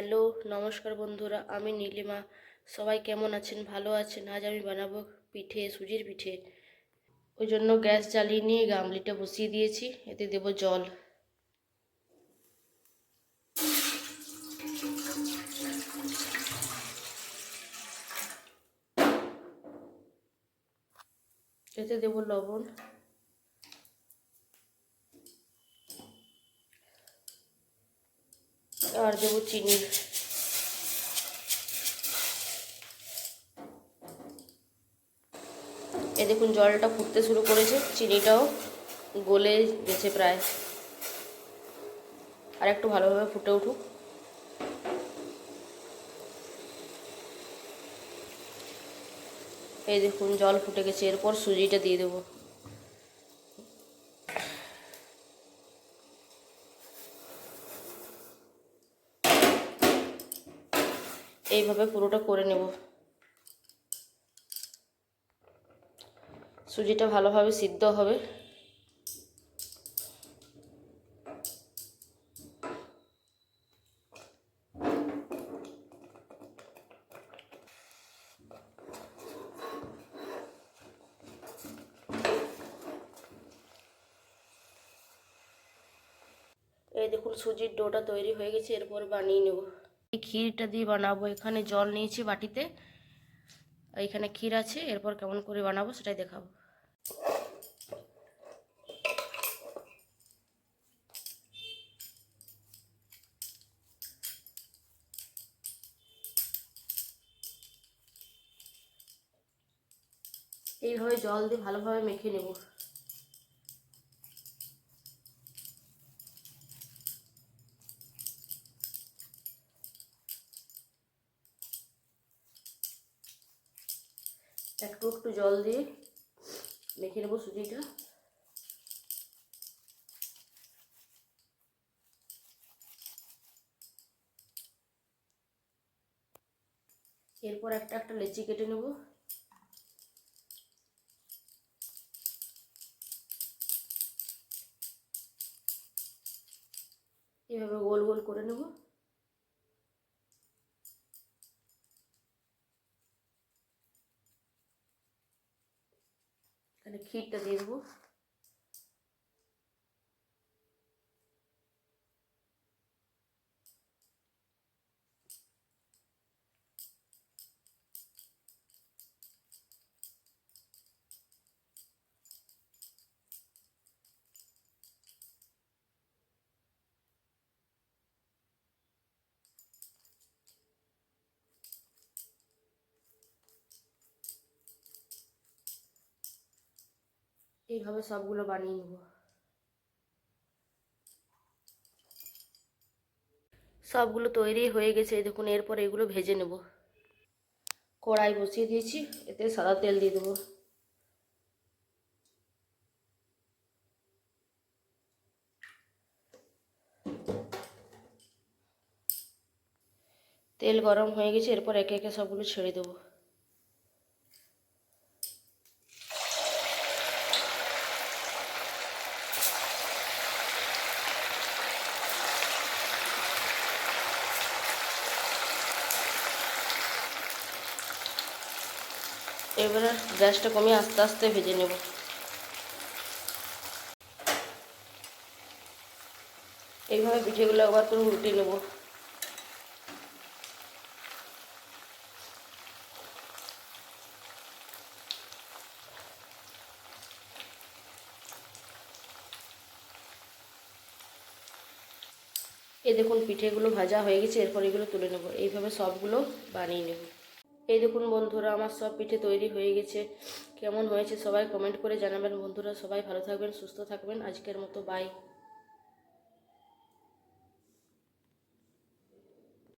Hello, নমস্কার বন্ধুরা, আমি নীলিমা। সবাই কেমন আছেন? ভালো আছেন? আজ আমি বানাবো পিঠে, সুজির পিঠে। ওই জন্য গ্যাস জ্বালিয়ে নিয়ে গামলিটা বসিয়ে দিয়েছি, এতে দেব জল। এতে দেব লবণ। আর দেবো চিনি। এ দেখুন, জলটা ফুটতে শুরু করেছে, চিনিটাও গলে গেছে প্রায়। আর একটু ভালোভাবে ফুটে উঠুক। এই দেখুন, জল ফুটে গেছে, এরপর সুজিটা দিয়ে দেবো। এইভাবে পুরোটা করে নেব। সুজিটা ভালোভাবে সিদ্ধ হবে। এই দেখুন সুজির ডোটা তৈরি হয়ে গেছে, এরপর বানিয়ে নেব। এই ক্ষীরটা দিয়ে বানাবো। এখানে জল নিয়েছি বাটিতে। এইখানে ক্ষীর আছে, এরপর কেমন করে বানাবো সেটাই দেখাবো। এইভাবে জল দিয়ে ভালোভাবে মেখে নেব। একটু একটু জল দিয়ে মেখে নেব সুজিটা। এরপর একটা একটা লেচি কেটে নেব। এভাবে গোল গোল করে নেব। এখানে ক্ষীরটা দিয়ে দেবো। এইভাবে সবগুলো বানিয়ে নেব। সবগুলো তৈরি হয়ে গেছে দেখুন, এরপর এগুলো ভেজে নেব। কড়াই বসিয়ে দিয়েছি, এতে সাদা তেল দিয়ে দেবো। তেল গরম হয়ে গেছে, এরপর একে একে সবগুলো ছেড়ে দেবো। এবারে গ্যাসটা কমিয়ে আস্তে আস্তে ভেজে নেব। এইভাবে পিঠেগুলো আবার করে উল্টে নেব। এই দেখুন, পিঠেগুলো ভাজা হয়ে গেছে, এরপর এগুলো তুলে নেব। এইভাবে সবগুলো বানিয়ে নেব। এই দেখুন বন্ধুরা, আমার সব পিঠে তৈরি হয়ে গেছে। কেমন হয়েছে সবাই কমেন্ট করে জানাবেন বন্ধুরা। সবাই ভালো থাকবেন, সুস্থ থাকবেন। আজকের মতো বাই